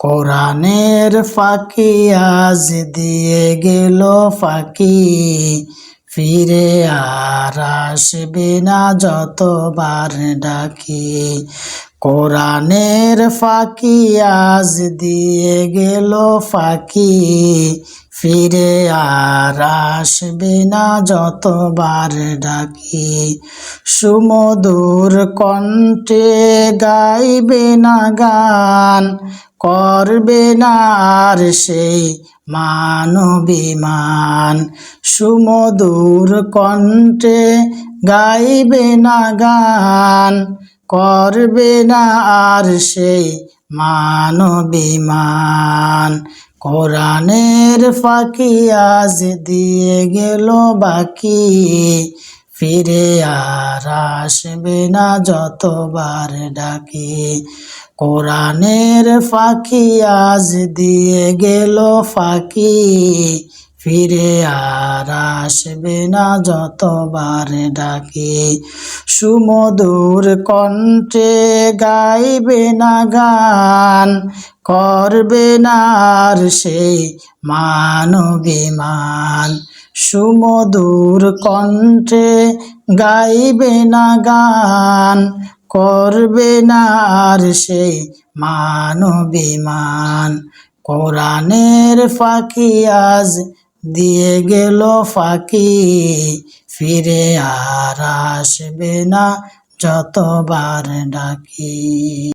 কোরআনের ফাঁকি আজ দিয়ে গেল ফাঁকি। ফিরে আর আসবে না যতবার ডাকি। কোরআনের ফাঁকি আজ দিয়ে গেল ফাঁকি। ফিরে আর আসবে না যতবার ডাকি। সুমধুর কণ্ঠে গাইবে না গান, করবে না আর সেই মানবিমান। সুমধুর কণ্ঠে গাইবে না গান করবে না আর সেই মানবিমান। কোরআনের ফাঁকি আজ দিয়ে গেল বাকি। ফিরে আর আসবে না যতবার ডাকি। কোরআনের ফাঁকি আজ দিয়ে গেল ফাঁকি। ফিরে আর আসবে না যতবার ডাকি। সুমধুর কণ্ঠে গাইবে না গান, করবে না আর মানবিমান। সুমধুর কণ্ঠে গাইবে না গান, করবে না আর মানবিমান। কোরআনের ফাঁকি আজ দিয়ে গেল ফাঁকি ফিরে আর আসবে না যতবার ডাকি।